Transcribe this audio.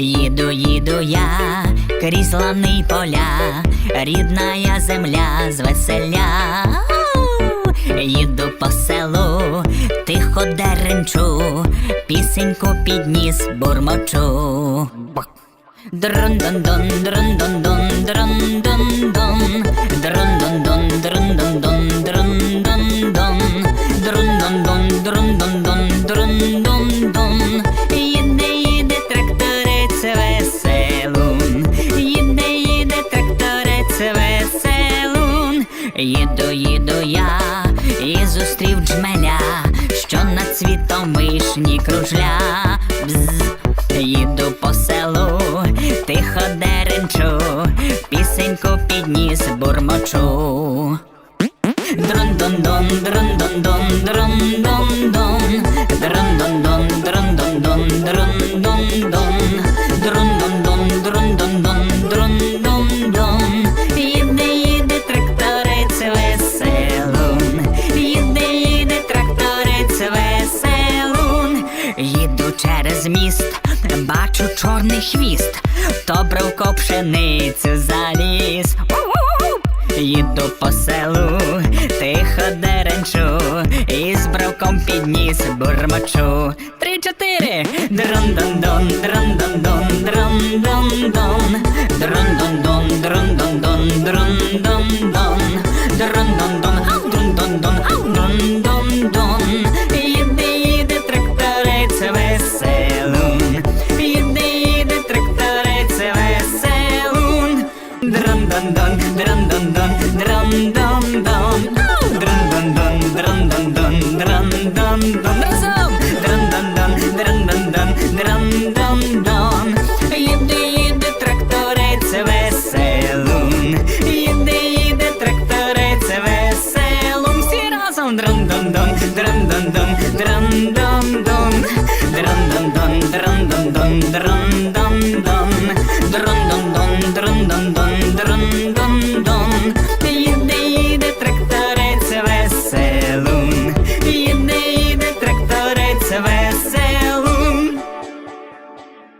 Їду, їду я крізь лани поля, рідна земля звеселя. Їду по селу, тихо деренчу, пісеньку підніс бурмочу. Друн-дун-дун, друн-дун-дун, Їду, їду я і зустрів джмеля, що над світом вишні кружля. Бз. Їду по селу, тихо деренчу, пісеньку підніс бурмочу. Дрон-дон-дон, дрон-дон-дон, друн-дун-дун, Їду через міст, бачу чорний хвіст, то бровко пшеницю заліз. Їду по селу, тихо деренчу, і з бровком підніс бурмочу. Три-чотири. Друн-дун-дун, друн-дун-дун, друн-дун-дун, друн-дун-дун, друн-дун-дун, друн-дун-дун, Drum dum dum drum dum dum drum dum dum drum dum dum